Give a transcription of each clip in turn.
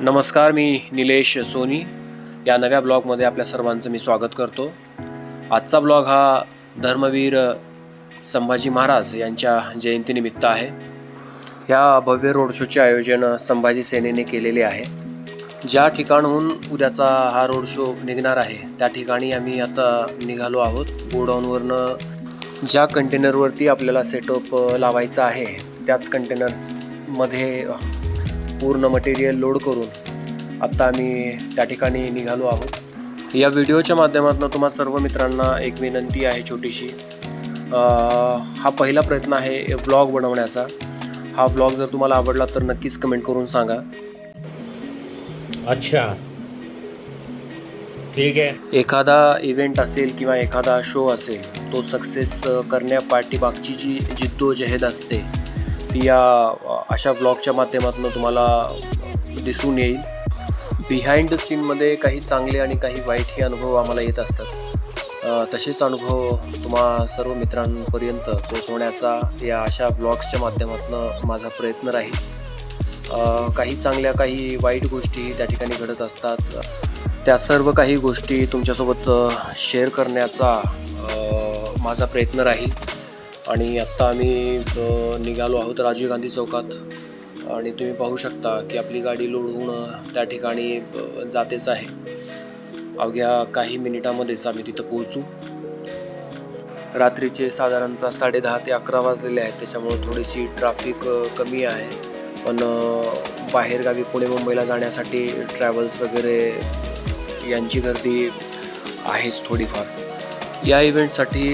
नमस्कार मी निलेश सोनी. या नव्या ब्लॉगमध्ये आपल्या सर्वांचं मी स्वागत करतो. आजचा ब्लॉग हा धर्मवीर संभाजी महाराज यांच्या जयंतीनिमित्त आहे. ह्या भव्य रोड शोचे आयोजन संभाजी सेनेने केलेले आहे. ज्या ठिकाणहून उद्याचा हा रोड शो निघणार आहे त्या ठिकाणी आम्ही आता निघालो आहोत. गोडाऊनवरनं ज्या कंटेनरवरती आपल्याला सेटअप लावायचा आहे त्याच कंटेनरमध्ये पूर्ण मटेरियल लोड करून आत्ता आम्ही त्या ठिकाणी निघालो आहोत. या व्हिडिओच्या माध्यमातून तुम्हा सर्व मित्रांना एक विनंती आहे छोटीशी. हा पहिला प्रयत्न आहे व्लॉग बनवण्याचा. हा व्लॉग जर तुम्हाला आवडला तर नक्कीच कमेंट करून सांगा. अच्छा. ठीक आहे. एखादा इव्हेंट असेल किंवा एखादा शो असेल तो सक्सेस करण्या पाठीमागची जी जिद्दोजहद असते ती या अशा ब्लॉगच्या माध्यमातून तुम्हाला दिसून येईल. बिहाइंड द सीनमध्ये काही चांगले आणि काही वाईटही अनुभव आम्हाला येत असतात. तसेच अनुभव तुम्हा सर्व मित्रांपर्यंत पोहोचवण्याचा या अशा ब्लॉग्सच्या माध्यमातून माझा प्रयत्न राहील. काही चांगल्या काही वाईट गोष्टी त्या ठिकाणी घडत असतात. त्या सर्व काही गोष्टी तुमच्यासोबत शेअर करण्याचा माझा प्रयत्न राहील. आणि आत्ता आम्ही निघालो आहोत राजीव गांधी चौकात. आणि तुम्ही पाहू शकता की आपली गाडी लोड होऊन त्या ठिकाणी जातेच आहे. अवघ्या काही मिनिटामध्येच आम्ही तिथं पोहोचू. रात्रीचे साधारणतः साडेदहा ते अकरा वाजलेले आहेत. त्याच्यामुळे थोडीशी ट्रॅफिक कमी आहे. पण बाहेरगावी पुणे मुंबईला जाण्यासाठी ट्रॅव्हल्स वगैरे यांची गर्दी आहेच थोडीफार. या इव्हेंटसाठी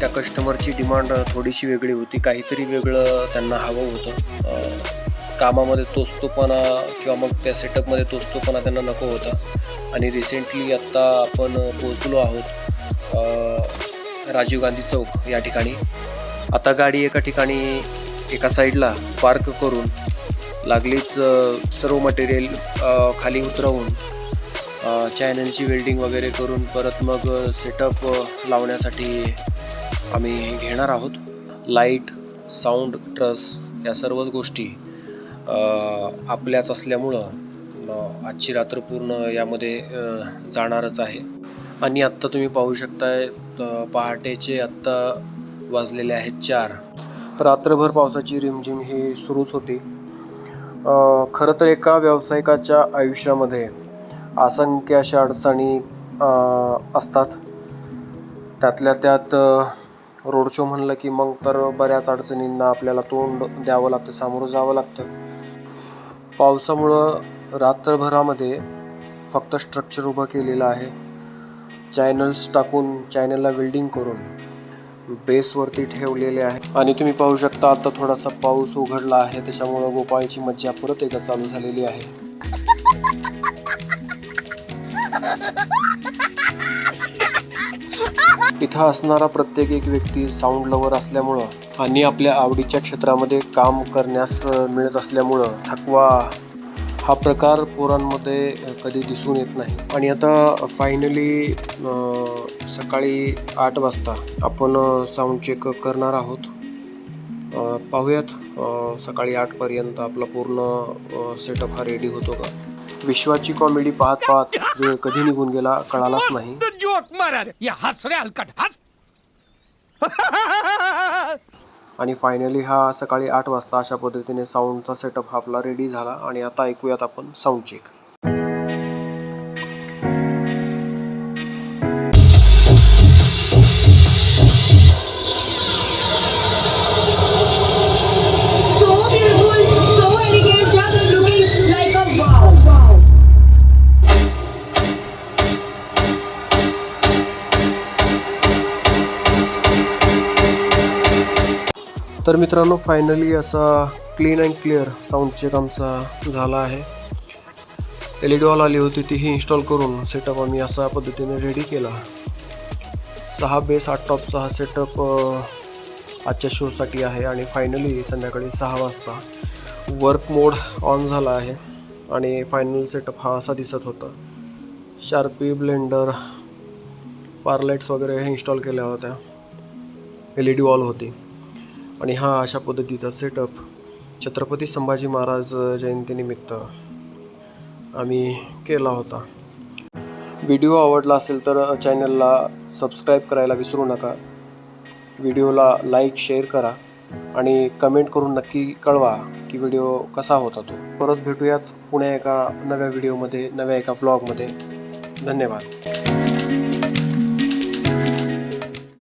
त्या कस्टमरची डिमांड थोडीशी वेगळी होती. काहीतरी वेगळं त्यांना हवं होतं. कामामध्ये तोचतोपणा किंवा मग त्या सेटअपमध्ये तोचतोपणा त्यांना नको होता. आणि रिसेंटली आत्ता आपण पोहोचलो आहोत राजीव गांधी चौक या ठिकाणी. आता गाडी एका ठिकाणी एका साईडला पार्क करून लागलीच सर्व मटेरियल खाली उतरवून चॅनलची वेल्डिंग वगैरे करून परत मग सेटअप लावण्यासाठी आम्ही घेणार आहोत. लाइट साऊंड ट्रस या सर्वच गोष्टी आपल्याच असल्यामुळं आजची रात्र पूर्ण यामध्ये जाणारच आहे. आणि आत्ता तुम्ही पाहू शकताय पहाटेचे आत्ता वाजलेले आहेत चार. रात्रभर पावसाची रिमझिम ही सुरूच होती. खरं तर एका व्यावसायिकाच्या आयुष्यामध्ये असंख्य अशा अडचणी असतात. त्यातल्या त्यात रोड शो म्हणलं की मग तर बऱ्याच अडचणींना आपल्याला तोंड द्यावं लागतं सामोरं जावं लागतं. पावसामुळं रात्रभरामध्ये फक्त स्ट्रक्चर उभं केलेलं आहे. चॅनल्स टाकून चॅनलला वेल्डिंग करून बेसवरती ठेवलेले आहे. आणि तुम्ही पाहू शकता आता थोडासा पाऊस उघडला आहे त्याच्यामुळं गोपाळची मज्जा परत एकदा चालू झालेली आहे. इथं असणारा प्रत्येक एक व्यक्ती साऊंड लवर असल्यामुळं आणि आपल्या आवडीच्या क्षेत्रामध्ये काम करण्यास मिळत असल्यामुळं थकवा हा प्रकार पोरांमध्ये कधी दिसून येत नाही. आणि आता फायनली सकाळी आठ वाजता आपण साऊंड चेक करणार आहोत. पाहूयात सकाळी आठपर्यंत आपला पूर्ण सेटअप हा रेडी होतो का? विश्वाची कॉमेडी पाहत पाहत वेळ कधी निघून गेला कळालाच नाही. तो जोक मारा रे ये हंस रे हलकट हंस. आणि फायनली हा सकाळी आठ वाजता अशा पद्धतीने साऊंडचा सेटअप हा आपला रेडी झाला. आणि आता ऐकूयात आपण साऊंड चेक तर मित्रांनो फायनली असा clean and clear sound check आमचा झाला आहे. एल ई डी वॉल आली होती तीही इन्स्टॉल करून सेटअप आम्ही अशा पद्धतीने रेडी केला. सहा बेस आठ टॉपचा हा सेटअप आजच्या शोसाठी आहे आणि फायनली संध्याकाळी सहा वाजता वर्क मोड ऑन झाला आहे आणि फायनल सेटअप हा असा दिसत होता. शार्पी ब्लेंडर पारलाईट्स वगैरे हे इन्स्टॉल केल्या होत्या. एल ई डी वॉल होती. आणि हा अशा पद्धतीचा सेटअप छत्रपती संभाजी महाराज जयंतीनिमित्त आम्ही केला होता. व्हिडिओ आवडला असेल तर चॅनलला सबस्क्राईब करायला विसरू नका. व्हिडिओला लाईक शेअर करा आणि कमेंट करून नक्की कळवा की व्हिडिओ कसा होता तो. परत भेटूयाच पुण्या एका नव्या व्हिडिओमध्ये नव्या एका व्लॉगमध्ये धन्यवाद.